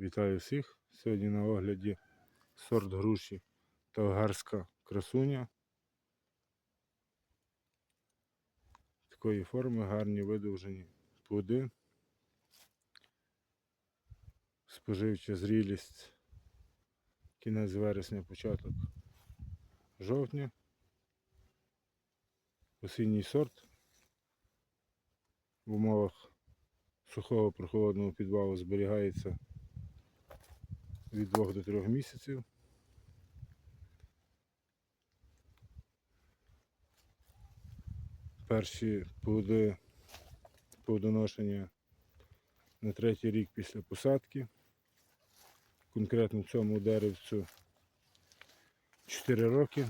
Вітаю всіх. Сьогодні на огляді сорт груші Тавгарська красуня. Такої форми гарні видовжені плоди. Споживча зрілість кінець вересня, початок жовтня. Осінній сорт в умовах сухого прохолодного підвалу зберігається від 2 до 3 місяців. Перші плоди плодоношення на третій рік після посадки. Конкретно цьому деревцю 4 роки.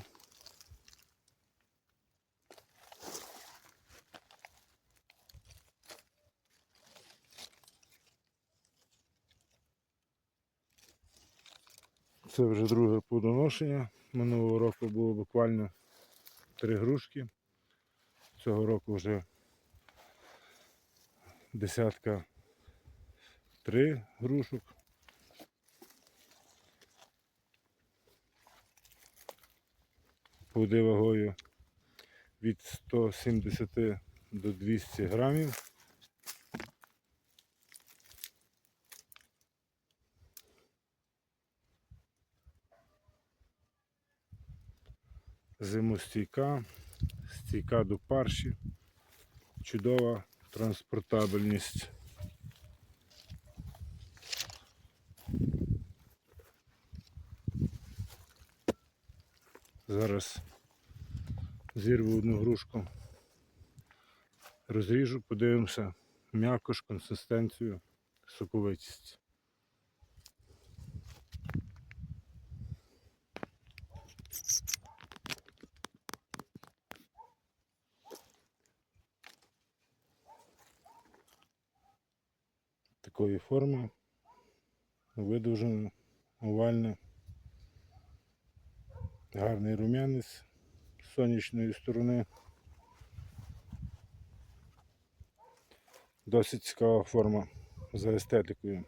Це вже друге плодоношення. Минулого року було буквально три грушки. Цього року вже десятка три грушок. Плоди вагою від 170 до 200 грамів. Зимостійка, стійка до парші, чудова транспортабельність. Зараз зірву одну грушку, розріжу, подивимося м'якош, консистенцію, соковитість. Такої форми, видовжено, овальне, гарний рум'янець з сонячної сторони. Досить цікава форма за естетикою.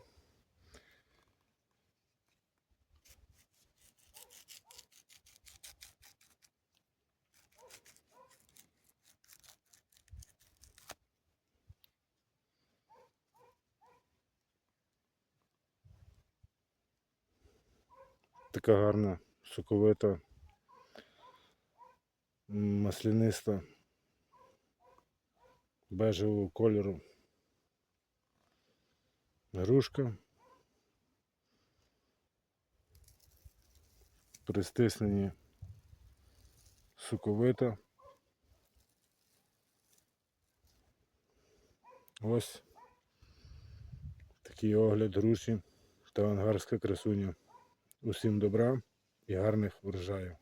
Така гарна, соковита, масляниста, бежевого кольору. Грушка. При стисненні соковита. Ось такий огляд груші та ангарська красуня. Усім добра і гарних врожаїв.